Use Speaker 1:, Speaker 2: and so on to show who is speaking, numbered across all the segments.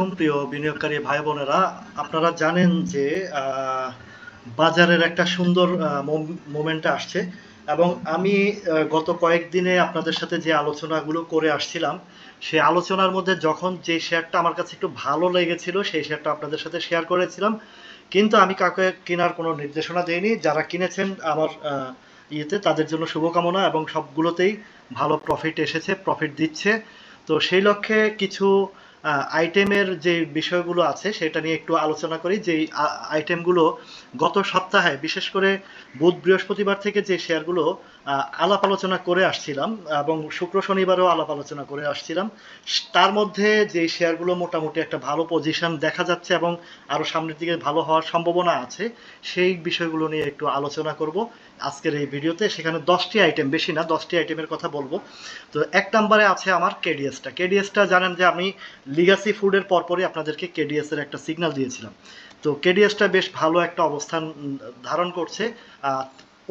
Speaker 1: আলাইকুম, প্রিয় বিনিয়োগকারী ভাই বোনেরা। আপনারা জানেন যে বাজারের একটা সুন্দর মোমেন্ট আসছে এবং আমি গত কয়েকদিনে আপনাদের সাথে যে আলোচনাগুলো করে আসছিলাম সেই আলোচনার মধ্যে যখন যে শেয়ারটা আমার কাছে একটু ভালো লেগেছিল, সেই শেয়ারটা আপনাদের সাথে শেয়ার করেছিলাম। কিন্তু আমি কাউকে কেনার কোনো নির্দেশনা দেইনি। যারা কিনেছেন আমার ইয়েতে, তাদের জন্য শুভকামনা এবং সবগুলোতেই ভালো প্রফিট এসেছে প্রফিট দিচ্ছে। তো সেই লক্ষ্যে কিছু আইটেমের যে বিষয়গুলো আছে, সেটা নিয়ে একটু আলোচনা করি। যে আইটেমগুলো গত সপ্তাহে, বিশেষ করে বুধ বৃহস্পতিবার থেকে যে শেয়ারগুলো আলাপ আলোচনা করে আসছিলাম এবং শুক্র শনিবারও আলাপ আলোচনা করে আসছিলাম, তার মধ্যে যে শেয়ারগুলো মোটামুটি একটা ভালো পজিশন দেখা যাচ্ছে এবং আরও সামনের দিকে ভালো হওয়ার সম্ভাবনা আছে, সেই বিষয়গুলো নিয়ে একটু আলোচনা করব আজকের এই ভিডিওতে। সেখানে দশটি আইটেম বেশি না, দশটি আইটেমের কথা বলব। তো এক নম্বরে আছে আমার কেডিএসটা কেডিএসটা জানেন যে আমি লিগাসি ফুডের পরপরই আপনাদেরকে কেডিএস এর একটা সিগন্যাল দিয়েছিলাম। তো কেডিএসটা বেশ ভালো একটা অবস্থান ধারণ করছে।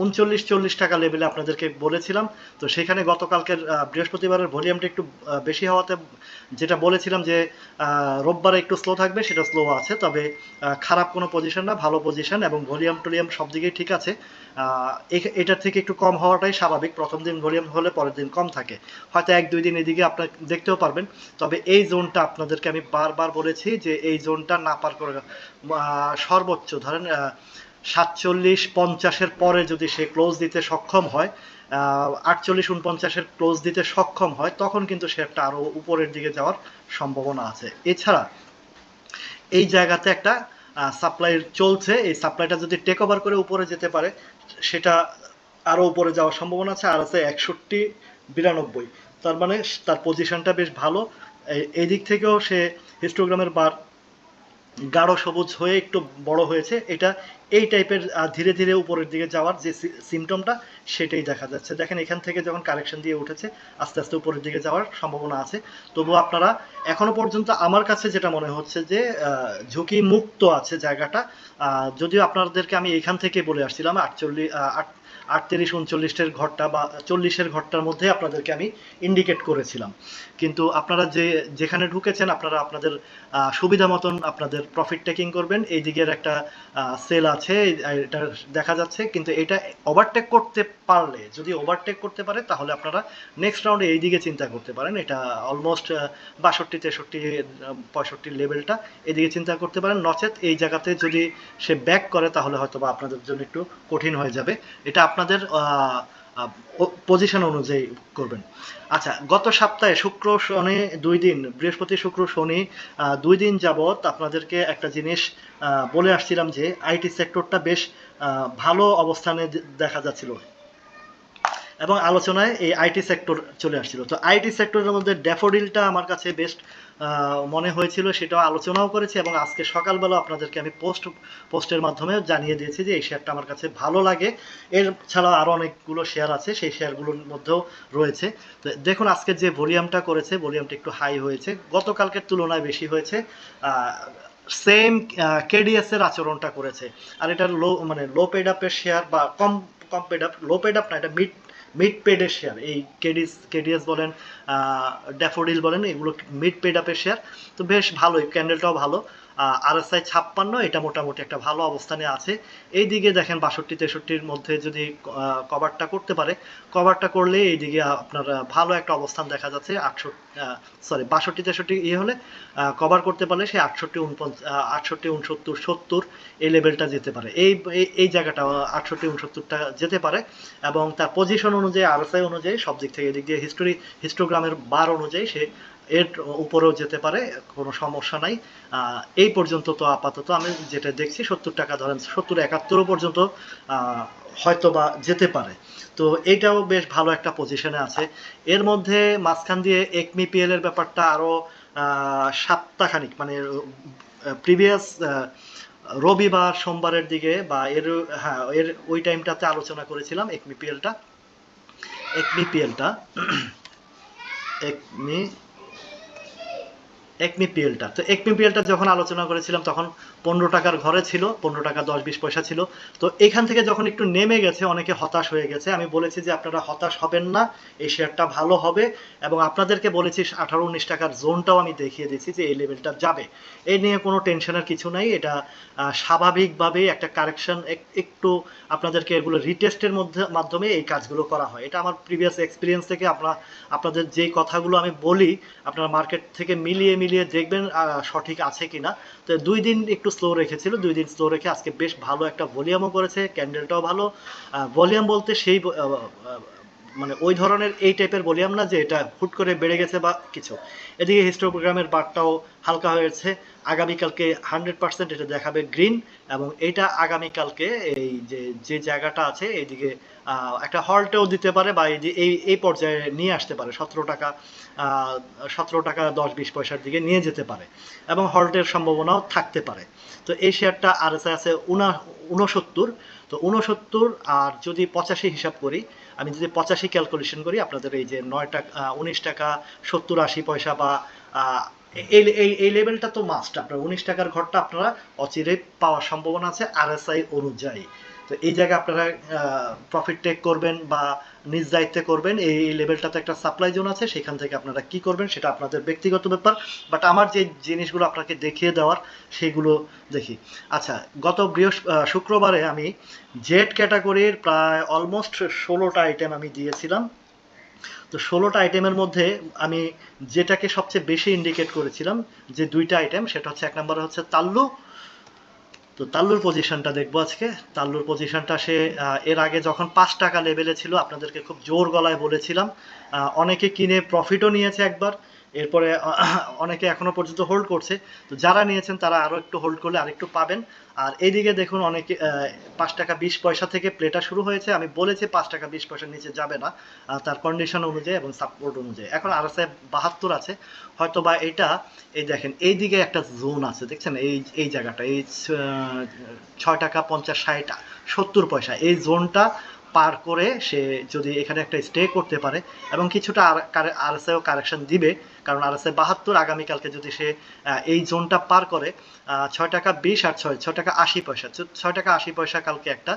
Speaker 1: উনচল্লিশ, চল্লিশ টাকা লেভেলে আপনাদেরকে বলেছিলাম। তো সেখানে গতকালকের বৃহস্পতিবারের ভলিউমটা একটু বেশি হওয়াতে যেটা বলেছিলাম যে রোববারে একটু স্লো থাকবে, সেটা স্লো আছে। তবে খারাপ কোনো পজিশন না, ভালো পজিশন এবং ভলিউম টলিউম সব দিকেই ঠিক আছে। এটার থেকে একটু কম হওয়াটাই স্বাভাবিক। প্রথম দিন ভলিউম হলে পরের দিন কম থাকে। হয়তো এক, দুই দিন এদিকে আপনার দেখতেও পারবেন। তবে এই জোনটা আপনাদেরকে আমি বারবার বলেছি যে, এই জোনটা না পার করে সর্বোচ্চ, ধরেন সাতচল্লিশ পঞ্চাশের পরে যদি সে ক্লোজ দিতে সক্ষম হয় আটচল্লিশ উনপঞ্চাশের ক্লোজ দিতে সক্ষম হয়, তখন কিন্তু সে একটা আরও উপরের দিকে যাওয়ার সম্ভাবনা আছে। এছাড়া এই জায়গাতে একটা সাপ্লাই চলছে। এই সাপ্লাইটা যদি টেক ওভার করে উপরে যেতে পারে, সেটা আরও উপরে যাওয়ার সম্ভাবনা আছে, আর আছে একষট্টি বিরানব্বই। তার মানে তার পজিশনটা বেশ ভালো। এই- এই দিক থেকেও সে হিস্টোগ্রামের বার গাঢ় সবুজ হয়ে একটু বড় হয়েছে, এটা এই টাইপের ধীরে ধীরে উপরের দিকে যাওয়ার যে সিমটমটা সেটাই দেখা যাচ্ছে। দেখেন এখান থেকে যখন কালেকশন দিয়ে উঠেছে, আস্তে আস্তে উপরের দিকে যাওয়ার সম্ভাবনা আছে। তবুও আপনারা এখনও পর্যন্ত আমার কাছে যেটা মনে হচ্ছে যে ঝুঁকি মুক্ত আছে জায়গাটা। যদিও আপনাদেরকে আমি এখান থেকে বলে আসছিলাম আটচল্লিশ আটত্রিশ, উনচল্লিশের ঘরটা বা চল্লিশের ঘরটার মধ্যে আপনাদেরকে আমি ইন্ডিকেট করেছিলাম। কিন্তু আপনারা যে, যেখানে ঢুকেছেন, আপনারা আপনাদের সুবিধা মতন আপনাদের প্রফিট টেকিং করবেন। এই দিকের একটা সেল আছে এটা দেখা যাচ্ছে। কিন্তু এটা ওভারটেক করতে পারলে, যদি ওভারটেক করতে পারে, তাহলে আপনারা নেক্সট রাউন্ডে এই দিকে চিন্তা করতে পারেন। এটা অলমোস্ট বাষট্টি, তেষট্টি পঁয়ষট্টি লেভেলটা এদিকে চিন্তা করতে পারেন। নচেত এই জায়গাতে যদি সে ব্যাক করে, তাহলে হয়তো বা আপনাদের জন্য একটু কঠিন হয়ে যাবে। এটা আপনাদের পজিশন অনুযায়ী করবেন। আচ্ছা গত সপ্তাহে শুক্র শনি দুই দিন, বৃহস্পতি, শুক্র, শনি দুই দিন যাবত আপনাদেরকে একটা জিনিস বলে আসছিলাম যে, আইটি সেক্টরটা বেশ ভালো অবস্থানে দেখা যাচ্ছিল। এবং আলোচনায় এই আইটি সেক্টর চলে আসছিল। তো আইটি সেক্টরের মধ্যে ড্যাফোডিলটা আমার কাছে বেস্ট মনে হয়েছিল, সেটাও আলোচনাও করেছি এবং আজকে সকালবেলা আপনাদেরকে আমি পোস্ট, পোস্টের মাধ্যমে জানিয়ে দিয়েছি যে এই শেয়ারটা আমার কাছে ভালো লাগে। এর ছাড়াও আরও অনেকগুলো শেয়ার আছে, সেই শেয়ারগুলোর মধ্যেও রয়েছে। তো দেখুন আজকে যে ভলিউমটা করেছে, ভলিউমটা একটু হাই হয়েছে। গতকালকের তুলনায় বেশি হয়েছে সেম কেডিএস এর আচরণটা করেছে। আর এটা লো মানে লো পেড আপের শেয়ার বা কম কম paid up low paid up না, এটা মিড মিড পেডের শেয়ার এই কেডিস কেডিএস বলেন ড্যাফোডিল বলেন, এগুলো মিড পেড আপের শেয়ার তো বেশ ভালোই ক্যান্ডেলটাও ভালো। আর এস আই ছাপ্পান্ন, এটা মোটামুটি একটা ভালো অবস্থানে আছে। এই দিকে দেখেন বাষট্টি, তেষট্টির মধ্যে যদি কভারটা করতে পারে কভারটা করলে এইদিকে আপনার ভালো একটা অবস্থান দেখা যাচ্ছে। আটষট্টি সরি বাষট্টি, তেষট্টি ইয়ে হলে কভার করতে পারলে সে আটষট্টি উনপঞ্চাশ আটষট্টি, উনসত্তর, সত্তর এই লেভেলটা যেতে পারে। এই, এই- এই জায়গাটা, আটষট্টি, উনসত্তরটা যেতে পারে এবং তার পজিশন অনুযায়ী, আরএসআই অনুযায়ী সব দিক থেকে এদিক দিয়ে হিস্টোরি হিস্টোগ্রামের বার অনুযায়ী সে এর উপরেও যেতে পারে কোনো সমস্যা নাই। এই পর্যন্ত তো আপাতত আমি যেটা দেখছি সত্তর টাকা ধরেন সত্তর একাত্তরও পর্যন্ত হয়তো বা যেতে পারে। তো এটাও বেশ ভালো একটা পজিশনে আছে। এর মধ্যে মাঝখান দিয়ে একমিপিএল এর ব্যাপারটা আরও আহ, সপ্তাহখানিক মানে প্রিভিয়াস রবিবার সোমবারের দিকে বা এর হ্যাঁ এর ওই টাইমটাতে আলোচনা করেছিলাম একমিপিএলটা একমিপিএলটা একমি একমি পিএলটা তো একমি পিএলটা যখন আলোচনা করেছিলাম, তখন পনেরো টাকার ঘরে ছিল, পনেরো টাকা দশ বিশ পয়সা ছিল। তো এখান থেকে যখন একটু নেমে গেছে, অনেকে হতাশ হয়ে গেছে। আমি বলেছি যে, আপনারা হতাশ হবেন না, এই শেয়ারটা ভালো হবে এবং আপনাদেরকে বলেছি, আঠারো উনিশ টাকার জোনটাও আমি দেখিয়ে দিয়েছি যে, এই লেভেলটা যাবে। এই নিয়ে কোনো টেনশনের কিছু নাই। এটা স্বাভাবিকভাবেই একটা কারেকশন একটু আপনাদেরকে এগুলো রিটেস্টের মধ্যে, মাধ্যমে এই কাজগুলো করা হয়। এটা আমার প্রিভিয়াস এক্সপিরিয়েন্স থেকে আপনার আপনাদের যেই কথাগুলো আমি বলি, আপনারা মার্কেট থেকে মিলিয়ে মিলিয়ে দেখবেন সঠিক আছে কিনা। তো দুই দিন একটু স্লো রেখেছিল, দুই দিন স্লো রেখে আজকে বেশ ভালো একটা ভলিউমও করেছে ক্যান্ডেলটাও ভালো। ভলিউম বলতে সেই মানে ওই ধরনের এই টাইপের ভলিউম না যে এটা হুট করে বেড়ে গেছে বা কিছু। এদিকে হিস্টোগ্রামের বারটাও হালকা হয়েছে। আগামীকালকে হান্ড্রেড পার্সেন্ট এটা দেখাবে গ্রিন এবং এটা আগামীকালকে এই যে যে জায়গাটা আছে এইদিকে একটা হল্টেও দিতে পারে বা এই যে- এই এই পর্যায়ে নিয়ে আসতে পারে। সতেরো টাকা সতেরো টাকা দশ বিশ পয়সার দিকে নিয়ে যেতে পারে এবং হল্টের সম্ভাবনাও থাকতে পারে। তো এই শেয়ারটা আর আছে উনা, উনসত্তর। তো উনসত্তর আর যদি পঁচাশি হিসাব করি, আমি যদি পঁচাশি ক্যালকুলেশন করি, আপনাদের এই যে নয় টাকা উনিশ টাকা, সত্তর আশি পয়সা বা এই এই লেভেলটা তো মাস্ট আপনার উনিশ টাকার ঘরটা আপনারা অচিরে পাওয়ার সম্ভাবনা আছে আর আরএসআই অনুযায়ী। তো এই জায়গায় আপনারা প্রফিট টেক করবেন বা নিজ দায়িত্বে করবেন, এই এই লেভেলটাতে একটা সাপ্লাই জোন আছে, সেখান থেকে আপনারা কি করবেন সেটা আপনাদের ব্যক্তিগত ব্যাপার। বাট আমার যে জিনিসগুলো আপনাকে দেখিয়ে দেওয়ার, সেগুলো দেখি। আচ্ছা গত বৃহস্প শুক্রবারে আমি জেড ক্যাটাগরির প্রায় অলমোস্ট ষোলোটা আইটেম আমি দিয়েছিলাম। তো ষোলোটা আইটেমের মধ্যে আমি যেটাকে সবচেয়ে বেশি ইন্ডিকেট করেছিলাম, যে দুইটা আইটেম সেটা হচ্ছে এক নম্বর হচ্ছে তাল্লু। তো তাল্লুর পজিশনটা দেখব আজকে। তাল্লুর পজিশনটা সে এর আগে যখন পাঁচ টাকা লেভেলে ছিল, আপনাদেরকে খুব জোর গলায় বলেছিলাম। অনেকে কিনে প্রফিটও নিয়েছে একবার। এরপরে অনেকে এখনও পর্যন্ত হোল্ড করছে। তো যারা নিয়েছেন, তারা আরও একটু হোল্ড করলে আরেকটু পাবেন। আর এইদিকে দেখুন, অনেকে পাঁচ টাকা বিশ পয়সা থেকে প্লেটা শুরু হয়েছে। আমি বলেছি পাঁচ টাকা বিশ পয়সার নিচে যাবে না তার কন্ডিশন অনুযায়ী এবং সাপোর্ট অনুযায়ী। এখন আর আছে বাহাত্তর আছে। হয়তো বা এটা, এই দেখেন এই দিকে একটা জোন আছে, দেখছেন? এই এই জায়গাটা, এই ছয় টাকা পঞ্চাশ ষাট, সত্তর পয়সা। এই জোনটা পার করে সে যদি এখানে একটা স্টে করতে পারে এবং কিছুটা আর এস কারেকশন দিবে, কারণ আর এস বাহাত্তর আগামীকালকে যদি সে এই জোনটা পার করে ছয় টাকা বিশ আর ছয় ছয় টাকা আশি পয়সা, ছয় টাকা আশি পয়সা কালকে একটা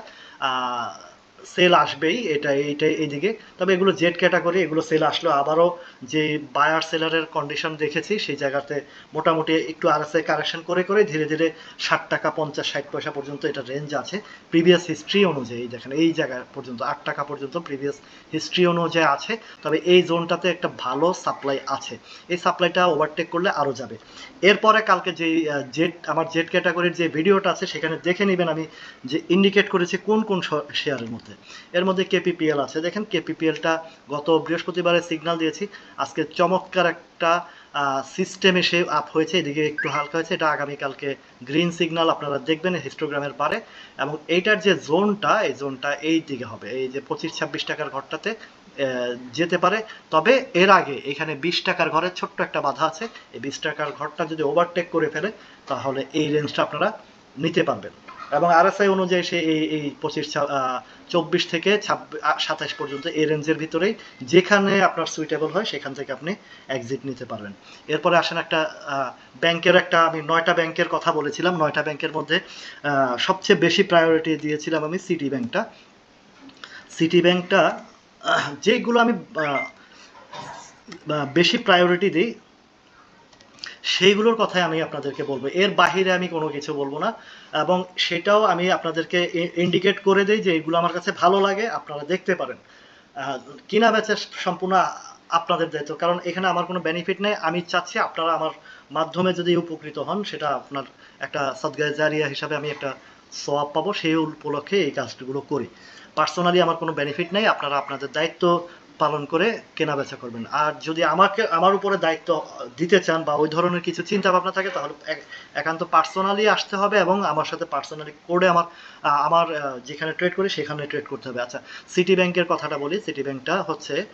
Speaker 1: সেল আসবেই, এটা, এইটাই এইদিকে। তবে এগুলো জেড ক্যাটাগরি এগুলো সেল আসলো। আবারও যে বায়ার সেলারের কন্ডিশন দেখেছি, সেই জায়গাতে মোটামুটি একটু আরএসআই কারেকশন করে করে ধীরে ধীরে ষাট টাকা, পঞ্চাশ, ষাট পয়সা পর্যন্ত এটা রেঞ্জ আছে। প্রিভিয়াস হিস্ট্রি অনুযায়ী, দেখেন এই জায়গা পর্যন্ত, আট টাকা পর্যন্ত প্রিভিয়াস হিস্ট্রি অনুযায়ী আছে। তবে এই জোনটাতে একটা ভালো সাপ্লাই আছে। এই সাপ্লাইটা ওভারটেক করলে আরও যাবে। এরপরে কালকে যে জেড আমার জেড ক্যাটাগরির যে ভিডিওটা আছে, সেখানে দেখে নেবেন আমি যে ইন্ডিকেট করেছি কোন কোন শেয়ারের মধ্যে। এর মধ্যে কেপিপিএল আছে। দেখেন কেপিপিএলটা গত বৃহস্পতিবারে সিগন্যাল দিয়েছি। আজকে চমৎকার একটা সিস্টেম এসে আপ হয়েছে। এদিকে একটু হালকা হয়েছে। এটা আগামীকালকে গ্রিন সিগন্যাল আপনারা দেখবেন হিস্টোগ্রামের পারে। এবং এইটার যে জোনটা এই জোনটা এই দিকে হবে। এই যে পঁচিশ ছাব্বিশ টাকার ঘরটাতে যেতে পারে। তবে এর আগে এখানে বিশ টাকার ঘরে ছোট্ট একটা বাধা আছে। এই বিশ টাকার ঘরটা যদি ওভারটেক করে ফেলে, তাহলে এই রেঞ্জটা আপনারা নিতে পারবেন। এবং আরএসআই অনুযায়ী সে এই এই পঁচিশ চব্বিশ থেকে ছাব্বিশ সাতাশ পর্যন্ত এই রেঞ্জের ভিতরেই যেখানে আপনার সুইটেবল হয়, সেখান থেকে আপনি এক্সিট নিতে পারবেন। এরপরে আসেন একটা ব্যাংকের একটা, আমি নয়টা ব্যাংকের কথা বলেছিলাম, নয়টা ব্যাংকের মধ্যে সবচেয়ে বেশি প্রায়োরিটি দিয়েছিলাম আমি সিটি ব্যাংকটা। সিটি ব্যাংকটা যেগুলো আমি বেশি প্রায়োরিটি দিই সেইগুলোর কথাই আমি আপনাদেরকে বলব। এর বাহিরে আমি কোনো কিছু বলব না। এবং সেটাও আমি আপনাদেরকে ইন্ডিকেট করে দিই যে এগুলো আমার কাছে ভালো লাগে, আপনারা দেখতে পারেন। কিনা বেচা সম্পূর্ণ আপনাদের দায়িত্ব। কারণ এখানে আমার কোনো বেনিফিট নেই। আমি চাচ্ছি আপনারা আমার মাধ্যমে যদি উপকৃত হন, সেটা আপনার একটা সদগায় জারিয়া হিসাবে আমি একটা সোয়াব পাবো। সেই উপলক্ষে এই কাজগুলো করি। পার্সোনালি আমার কোনো বেনিফিট নেই। আপনারা আপনাদের দায়িত্ব পালন করে কেনা বেচা করবেন। আর যদি আমাকে, আমার উপরে দায়িত্ব দিতে চান বা ওই ধরনের কিছু চিন্তা ভাবনা থাকে, তাহলে এক- একান্ত পার্সোনালি আসতে হবে এবং আমার সাথে পার্সোনালি করে আমার আমার যেখানে ট্রেড করি সেখানে ট্রেড করতে হবে। আচ্ছা সিটি ব্যাংকের কথাটা বলি। সিটি ব্যাংকটা হচ্ছে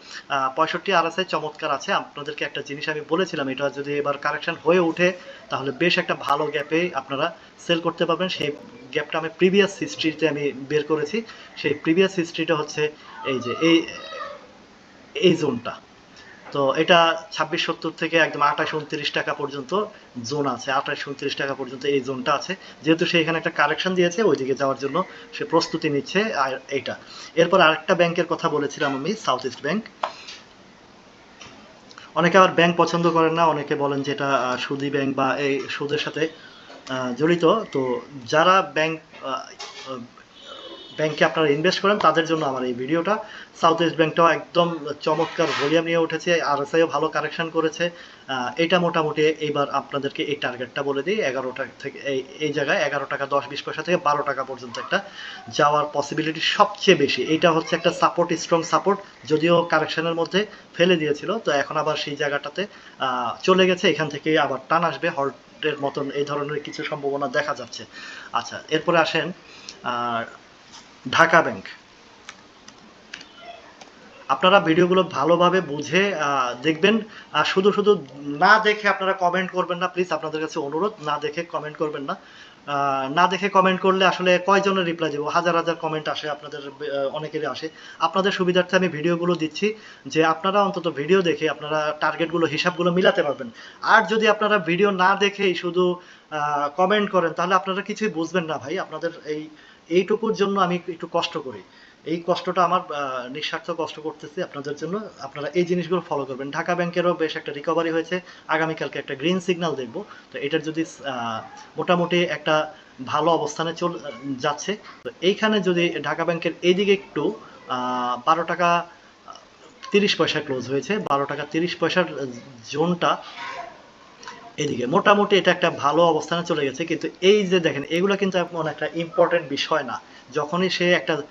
Speaker 1: পঁয়ষট্টি আর চমৎকার আছে। আপনাদেরকে একটা জিনিস আমি বলেছিলাম, এটা যদি এবার কারেকশন হয়ে ওঠে, তাহলে বেশ একটা ভালো গ্যাপে আপনারা সেল করতে পারবেন। সেই গ্যাপটা আমি প্রিভিয়াস হিস্ট্রিতে আমি বের করেছি। সেই প্রিভিয়াস হিস্ট্রিটা হচ্ছে, এই যে, এই এই জোনটা। তো এটা ছাব্বিশ সত্তর থেকে একদম আঠাশ উনত্রিশ টাকা পর্যন্ত জোন আছে। আঠাশ উনত্রিশ টাকা পর্যন্ত এই জোনটা আছে। যেহেতু সে এখানে একটা কারেকশন দিয়েছে, ওইদিকে যাওয়ার জন্য সে প্রস্তুতি নিচ্ছে আর এইটা। এরপর আরেকটা ব্যাংকের কথা বলেছিলাম আমি সাউথ ইস্ট ব্যাংক অনেকে আবার ব্যাংক পছন্দ করেন না, অনেকে বলেন যে এটা সুদি ব্যাংক বা এই সুদের সাথে জড়িত। তো যারা ব্যাংক ব্যাংকে আপনারা ইনভেস্ট করেন, তাদের জন্য আমার এই ভিডিওটা। সাউথ ইস্ট ব্যাংকটাও একদম চমৎকার ভলিউম নিয়ে উঠেছে আর এস ভালো কারেকশন করেছে। এটা মোটামুটি এইবার আপনাদেরকে এই টার্গেটটা বলে দিই, এগারো টাকা থেকে, এই এই জায়গায় এগারো টাকা দশ বিশ পয়সা থেকে বারো টাকা পর্যন্ত একটা যাওয়ার পসিবিলিটি সবচেয়ে বেশি। এটা হচ্ছে একটা সাপোর্ট স্ট্রং সাপোর্ট যদিও কারেকশনের মধ্যে ফেলে দিয়েছিল, তো এখন আবার সেই জায়গাটাতে চলে গেছে। এখান থেকে আবার টান আসবে হল্টের মতন এই ধরনের কিছু সম্ভাবনা দেখা যাচ্ছে। আচ্ছা এরপরে আসেন আর ঢাকা ব্যাংক। আপনারা ভিডিওগুলো ভালোভাবে বুঝে দেখবেন। আর শুধু শুধু না দেখে আপনারা কমেন্ট করবেন না প্লিজ আপনাদের কাছে অনুরোধ, না দেখে কমেন্ট করবেন না। না দেখে কমেন্ট করলে আসলে কয়জনের রিপ্লাই দেবো? হাজার হাজার কমেন্ট আসে, আপনাদের অনেকেরই আসে। আপনাদের সুবিধার্থে আমি ভিডিওগুলো দিচ্ছি, যে আপনারা অন্তত ভিডিও দেখে আপনারা টার্গেটগুলো হিসাবগুলো মিলাতে পারবেন। আর যদি আপনারা ভিডিও না দেখেই শুধু কমেন্ট করেন, তাহলে আপনারা কিছুই বুঝবেন না ভাই। আপনাদের এই, এইটুকুর জন্য আমি একটু কষ্ট করি। এই কষ্টটা আমার নিঃস্বার্থ কষ্ট করতেছি আপনাদের জন্য। আপনারা এই জিনিসগুলো ফলো করবেন। ঢাকা ব্যাংকেরও বেশ একটা রিকভারি হয়েছে। আগামীকালকে একটা গ্রিন সিগন্যাল দেখব। তো এটার যদি মোটামুটি একটা ভালো অবস্থানে চল, যাচ্ছে। তো এইখানে যদি ঢাকা ব্যাংকের এইদিকে একটু বারো টাকা তিরিশ পয়সা ক্লোজ হয়েছে। বারো টাকা তিরিশ পয়সার জোনটা এদিকে। মোটামুটি এটা একটা ভালো অবস্থানে চলে গেছে, কিন্তু এই যে দেখেন, এগুলো কিন্তু এমন একটা ইম্পর্টেন্ট বিষয় না। যখনই সে একটা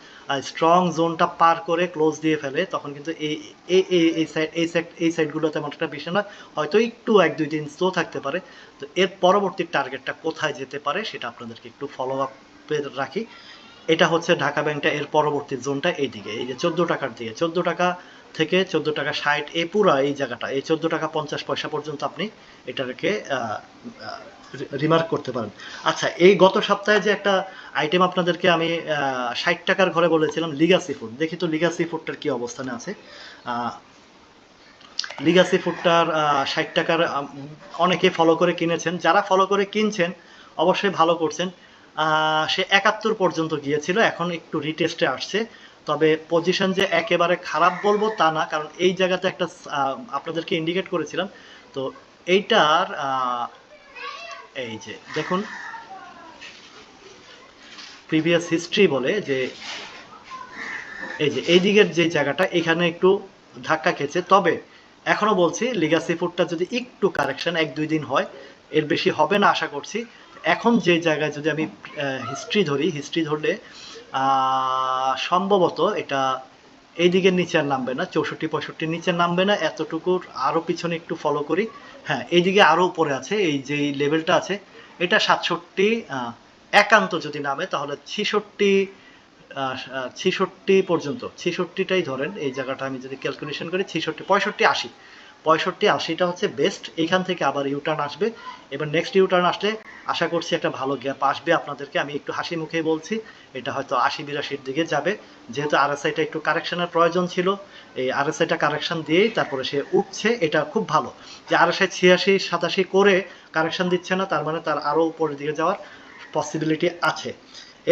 Speaker 1: স্ট্রং জোনটা পার করে ক্লোজ দিয়ে ফেলে, তখন কিন্তু এই এই, এই- এই সাইড এই সাইড এই সাইডগুলো তেমন একটা বিষয় না। হয়তো একটু এক দুই দিন স্লো থাকতে পারে। তো এর পরবর্তী টার্গেটটা কোথায় যেতে পারে সেটা আপনাদেরকে একটু ফলো আপে রাখি। এটা হচ্ছে ঢাকা ব্যাংকটা এর পরবর্তী জোনটা এইদিকে। এই যে চোদ্দ টাকার দিকে। চোদ্দ টাকা থেকে চোদ্দ টাকা ষাট, এই পুরো এই জায়গাটা, এই চোদ্দ টাকা পঞ্চাশ পয়সা পর্যন্ত আপনি এটাকে রিমার্ক করতে পারেন। আচ্ছা এই গত সপ্তাহে যে একটা আইটেম আপনাদেরকে আমি ষাট টাকার ঘরে বলেছিলাম লিগাসি ফুড দেখি তো লিগাসি ফুডটার কি অবস্থানে আছে। লিগাসি ফুডটার ষাট টাকার অনেকে ফলো করে কিনেছেন। যারা ফলো করে কিনছেন, অবশ্যই ভালো করছেন। সে একাত্তর পর্যন্ত গিয়েছিল, এখন একটু রিটেস্টে আসছে। তবে পজিশন যে একেবারে খারাপ বলব তা না, কারণ এই জায়গাতে একটা আপনাদেরকে ইন্ডিকেট করেছিলাম। তো এইটার এই যে, দেখুন প্রিভিয়াস হিস্ট্রি বলে যে, এই যে, এই দিকের যে জায়গাটা, এখানে একটু ধাক্কা খেয়েছে। তবে এখনও বলছি লিগাসি ফুডটা যদি একটু কারেকশন এক, দুই দিন হয়, এর বেশি হবে না আশা করছি। এখন যে জায়গায় যদি আমি হিস্ট্রি ধরি হিস্ট্রি ধরলে সম্ভবত এটা এই দিকের নিচে আর নামবে না, চৌষট্টি পঁয়ষট্টির নিচে নামবে না এতটুকুর আরও পিছনে একটু ফলো করি। হ্যাঁ এইদিকে আরও উপরে আছে, এই যে লেভেলটা আছে, এটা সাতষট্টি একান্ত যদি নামে, তাহলে ছিষট্টি ছিষট্টি পর্যন্ত, ছিষট্টিটাই ধরেন, এই জায়গাটা আমি যদি ক্যালকুলেশন করি, ছিষট্টি, পঁয়ষট্টি, আশি। পঁয়ষট্টি, আশিটা হচ্ছে বেস্ট এইখান থেকে আবার ইউটার্ন আসবে। এবার নেক্সট ইউটার্ন আসলে আশা করছি একটা ভালো গ্যাপ আসবে আপনাদেরকে। আমি একটু হাসি মুখেই বলছি, এটা হয়তো আশি বিরাশির দিকে যাবে। যেহেতু আরএসআইটা একটু কারেকশনের প্রয়োজন ছিল, এই আরএসআইটা কারেকশন দিয়েই তারপরে সে উঠছে। এটা খুব ভালো যে আরএসআই ছিয়াশি, সাতাশি করে কারেকশন দিচ্ছে না, তার মানে তার আরও উপরের দিকে যাওয়ার পসিবিলিটি আছে।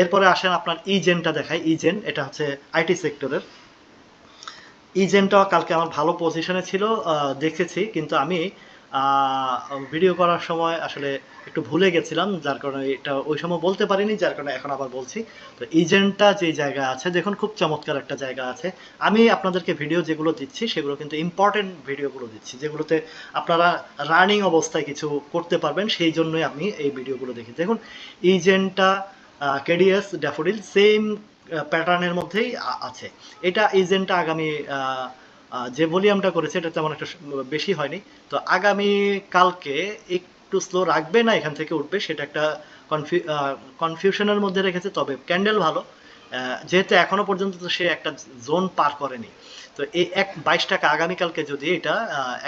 Speaker 1: এরপরে আসেন আপনার ইজেনটা দেখায় ইজেন এটা হচ্ছে আইটি সেক্টরের ইজেনটা কালকে আমার ভালো পজিশনে ছিল দেখেছি। কিন্তু আমি ভিডিও করার সময় আসলে একটু ভুলে গেছিলাম, যার কারণে এটা ওই সময় বলতে পারিনি, যার কারণে এখন আবার বলছি। তো ইজেন্টটা যে জায়গা আছে, দেখুন, খুব চমৎকার একটা জায়গা আছে। আমি আপনাদেরকে ভিডিও যেগুলো দিচ্ছি, সেগুলো কিন্তু ইম্পর্টেন্ট ভিডিওগুলো দিচ্ছি, যেগুলোতে আপনারা রানিং অবস্থায় কিছু করতে পারবেন, সেই জন্যই আমি এই ভিডিওগুলো দেখি। দেখুন ইজেন্টটা কেডিএস ড্যাফোডিল সেম প্যাটার্নের মধ্যেই আছে। এটা এজেন্টটা আগামী যে ভলিউমটা করেছে, এটা তেমন একটা বেশি হয়নি। তো আগামী কালকে একটু স্লো রাখবে না, এখান থেকে উঠবে, সেটা একটা কনফিউশনের মধ্যে রেখেছে, তবে ক্যান্ডেল ভালো। যেহেতু এখনও পর্যন্ত তো সে একটা জোন পার করেনি। তো এই এক বাইশ টাকা আগামীকালকে যদি এটা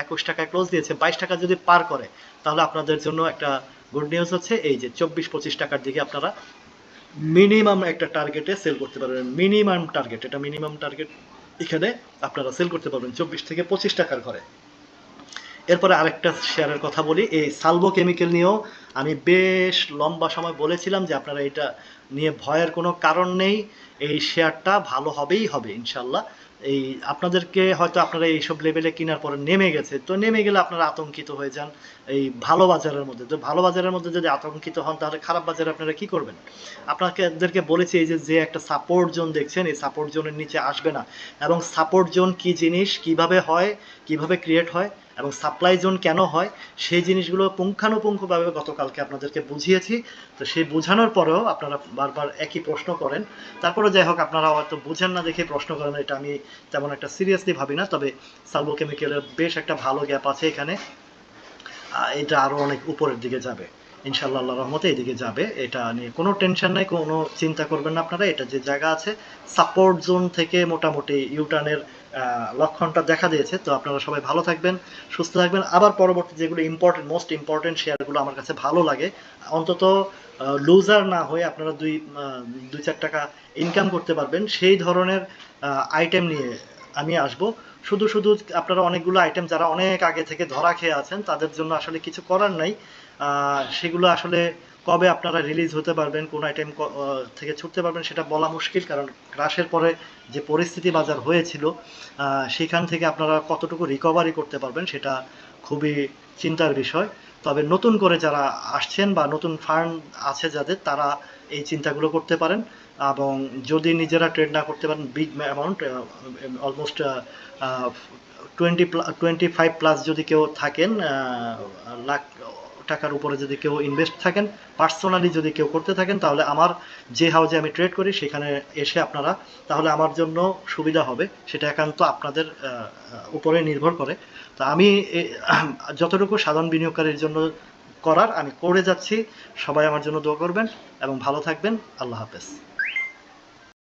Speaker 1: একুশ টাকায় ক্লোজ দিয়েছে, বাইশ টাকা যদি পার করে, তাহলে আপনাদের জন্য একটা গুড নিউজ হচ্ছে, এই যে চব্বিশ পঁচিশ টাকার দিকে আপনারা মিনিমাম একটা টার্গেটে সেল করতে পারবেন। মিনিমাম টার্গেট এটা মিনিমাম টার্গেট এখানে আপনারা সেল করতে পারবেন চব্বিশ থেকে পঁচিশ টাকার ঘরে। এরপরে আরেকটা শেয়ারের কথা বলি, এই সালভো কেমিক্যাল নিয়েও আমি বেশ লম্বা সময় বলেছিলাম যে আপনারা এটা নিয়ে ভয়ের কোনো কারণ নেই। এই শেয়ারটা ভালো হবেই হবে ইনশাল্লাহ এই আপনাদেরকে হয়তো আপনারা এইসব লেভেলে কেনার পরে নেমে গেছে। তো নেমে গেলে আপনারা আতঙ্কিত হয়ে যান এই ভালো বাজারের মধ্যে। তো ভালো বাজারের মধ্যে যদি আতঙ্কিত হন, তাহলে খারাপ বাজারে আপনারা কি করবেন? আপনাদেরকে বলেছি এই যে যে একটা সাপোর্ট জোন দেখছেন, এই সাপোর্ট জোনের নিচে আসবে না। এবং সাপোর্ট জোন কি জিনিস, কীভাবে হয়, কীভাবে ক্রিয়েট হয় এবং সাপ্লাই জোন কেন হয়, সেই জিনিসগুলো পুঙ্খানুপুঙ্খভাবে গতকালকে আপনাদেরকে বুঝিয়েছি। তো সেই বোঝানোর পরেও আপনারা বারবার একই প্রশ্ন করেন। তারপরে যাই হোক, আপনারা হয়তো বুঝেন না দেখে প্রশ্ন করেন, এটা আমি তেমন একটা সিরিয়াসলি ভাবি না। তবে সালভো কেমিক্যালের বেশ একটা ভালো গ্যাপ আছে এখানে। এটা আরও অনেক উপরের দিকে যাবে। ইনশাল্লাহ আল্লাহ রহমতে এদিকে যাবে। এটা নিয়ে কোনো টেনশন নাই, কোনো চিন্তা করবেন না আপনারা। এটা যে জায়গা আছে সাপোর্ট জোন থেকে মোটামুটি ইউটার্নের লক্ষণটা দেখা দিয়েছে। তো আপনারা সবাই ভালো থাকবেন, সুস্থ থাকবেন। আবার পরবর্তী যেগুলো ইম্পর্টেন্ট মোস্ট ইম্পর্টেন্ট শেয়ারগুলো আমার কাছে ভালো লাগে, অন্তত লুজার না হয়ে আপনারা দুই দুই, চার টাকা ইনকাম করতে পারবেন। সেই ধরনের আইটেম নিয়ে আমি আসব। শুধু শুধু আপনারা অনেকগুলো আইটেম যারা অনেক আগে থেকে ধরা খেয়ে আছেন, তাদের জন্য আসলে কিছু করার নাই। সেগুলো আসলে কবে আপনারা রিলিজ হতে পারবেন, কোন আইটেম থেকে ছুটতে পারবেন সেটা বলা মুশকিল, কারণ ক্রাশের পরে যে পরিস্থিতি বাজার হয়েছিল সেখান থেকে আপনারা কতটুকু রিকভারি করতে পারবেন সেটা খুবই চিন্তার বিষয়। তবে নতুন করে যারা আসছেন বা নতুন ফান্ড আছে যাদের, তারা এই চিন্তাগুলো করতে পারেন এবং যদি নিজেরা ট্রেড না করতে পারেন big amount almost twenty twenty five plus যদি কেউ থাকেন লাখ টাকার উপরে যদি কেউ ইনভেস্ট থাকেন পার্সোনালি যদি কেউ করতে থাকেন, তাহলে আমার যে হাউজে আমি ট্রেড করি, সেখানে এসে আপনারা, তাহলে আমার জন্য সুবিধা হবে। সেটা একান্ত আপনাদের উপরে নির্ভর করে। তো আমি যতটুকু সাধারণ বিনিয়োগকারীর জন্য করার, আমি করে যাচ্ছি। সবাই আমার জন্য দোয়া করবেন এবং ভালো থাকবেন। আল্লাহ হাফেজ।